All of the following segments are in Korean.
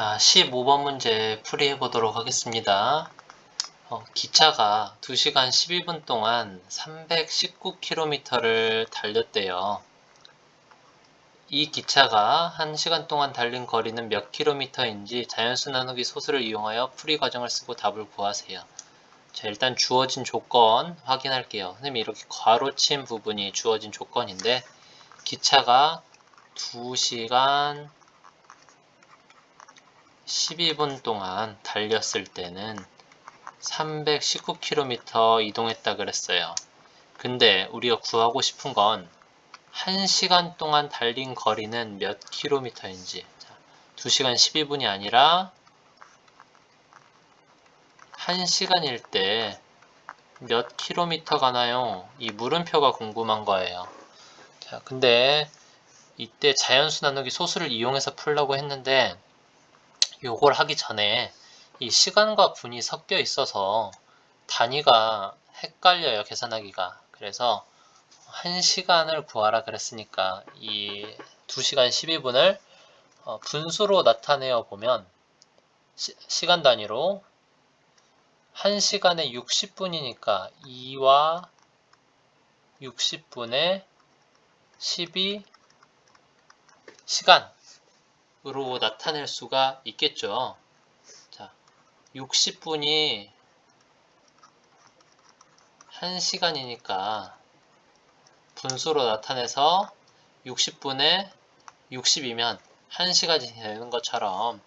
자, 15번 문제 풀이해 보도록 하겠습니다. 어, 기차가 2시간 12분 동안 319km를 달렸대요. 이 기차가 1시간 동안 달린 거리는 몇 킬로미터인지 자연수 나누기 소수를 이용하여 풀이 과정을 쓰고 답을 구하세요. 자, 일단 주어진 조건 확인할게요. 선생님이 이렇게 괄호 친 부분이 주어진 조건인데 기차가 2시간 12분 동안 달렸을 때는 319km 이동했다 그랬어요. 근데 우리가 구하고 싶은 건 1시간 동안 달린 거리는 몇. 자, 2시간 12분이 아니라 1시간일 때 몇 킬로미터 가나요? 이 물음표가 궁금한 거예요. 자, 근데 이때 자연수 나누기 소수를 이용해서 풀려고 했는데 요걸 하기 전에 이 시간과 분이 섞여 있어서 단위가 헷갈려요, 계산하기가. 그래서 1시간을 구하라 그랬으니까 이 2시간 12분을 어, 분수로 나타내어 보면 시, 간 단위로 1시간에 60분이니까 2와 60분의 12 시간 으로 나타낼 수가 있겠죠. 자, 60분이 1시간이니까 분수로 나타내서 60분에 60이면 1시간이 되는 것처럼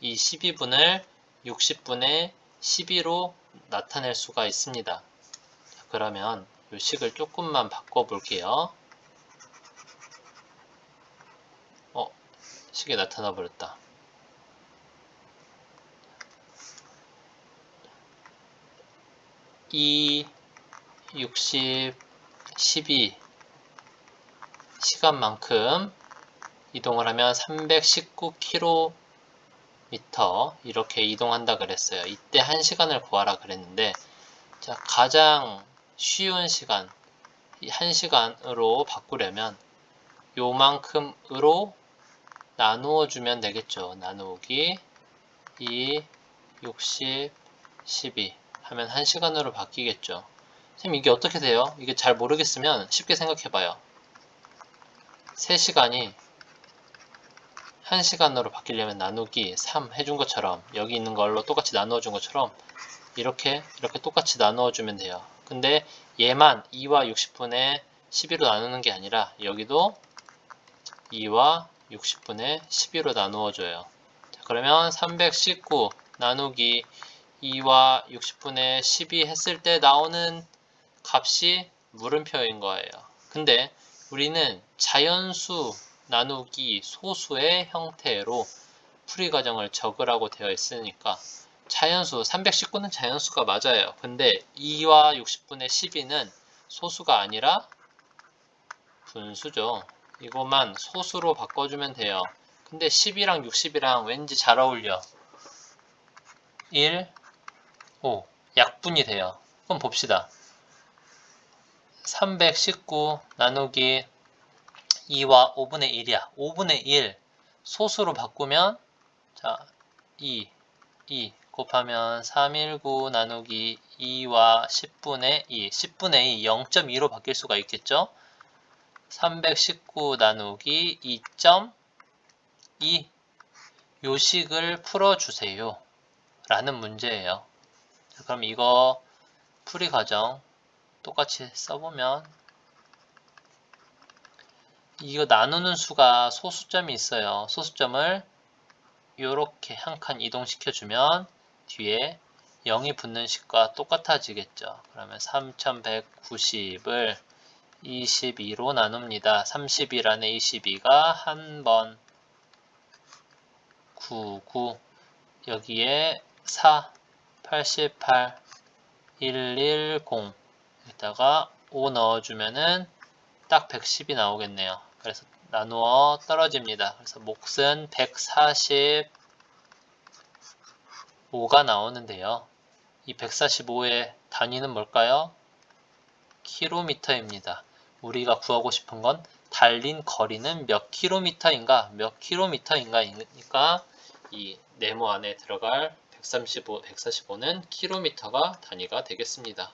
이 12분을 60분의 12로 나타낼 수가 있습니다. 자, 그러면 이 식을 조금만 바꿔 볼게요. 어, 식이 나타나 버렸다. 이 60, 12 시간만큼 이동을 하면 319km 이렇게 이동한다 그랬어요. 이때 1시간을 구하라 그랬는데 자, 가장 쉬운 시간 이 1시간으로 바꾸려면 요만큼으로 나누어 주면 되겠죠. 나누기 2, 60, 12 하면 1시간으로 바뀌겠죠. 선생님 이게 어떻게 돼요? 이게 잘 모르겠으면 쉽게 생각해 봐요. 3시간이 1시간으로 바뀌려면 나누기 3 해준 것처럼 여기 있는 걸로 똑같이 나누어 준 것처럼 이렇게 이렇게 똑같이 나누어 주면 돼요. 근데 얘만 2와 60분의 12로 나누는 게 아니라 여기도 2와 60분의 12로 나누어 줘요. 그러면 319 나누기 2와 60분의 12 했을 때 나오는 값이 물음표인 거예요. 근데 우리는 자연수 나누기 소수의 형태로 풀이 과정을 적으라고 되어 있으니까 자연수 319는 자연수가 맞아요. 근데 2와 60분의 12는 소수가 아니라 분수죠. 이것만 소수로 바꿔주면 돼요. 근데 10이랑 60이랑 왠지 잘 어울려. 1, 5. 약분이 돼요. 그럼 봅시다. 319 나누기 2와 5분의 1이야. 5분의 1 소수로 바꾸면 자, 2, 2 곱하면 319 나누기 2와 10분의 2, 10분의 2, 0.2로 바뀔 수가 있겠죠? 319 나누기 2.2 요식을 풀어주세요. 라는 문제예요. 자, 그럼 이거 풀이 과정 똑같이 써보면 이거 나누는 수가 소수점이 있어요. 소수점을 이렇게 한 칸 이동시켜 주면 뒤에 0이 붙는 식과 똑같아지겠죠. 그러면 3190을 22로 나눕니다. 30일 안에 22가 한 번, 99, 여기에 4, 88, 110, 여기다가 5 넣어주면은 딱 110이 나오겠네요. 그래서 나누어 떨어집니다. 그래서 몫은 145가 나오는데요. 이 145의 단위는 뭘까요? 킬로미터입니다. 우리가 구하고 싶은 건 달린 거리는 몇 킬로미터인가, 몇 킬로미터인가니까 이 네모 안에 들어갈 135, 145는 킬로미터가 단위가 되겠습니다.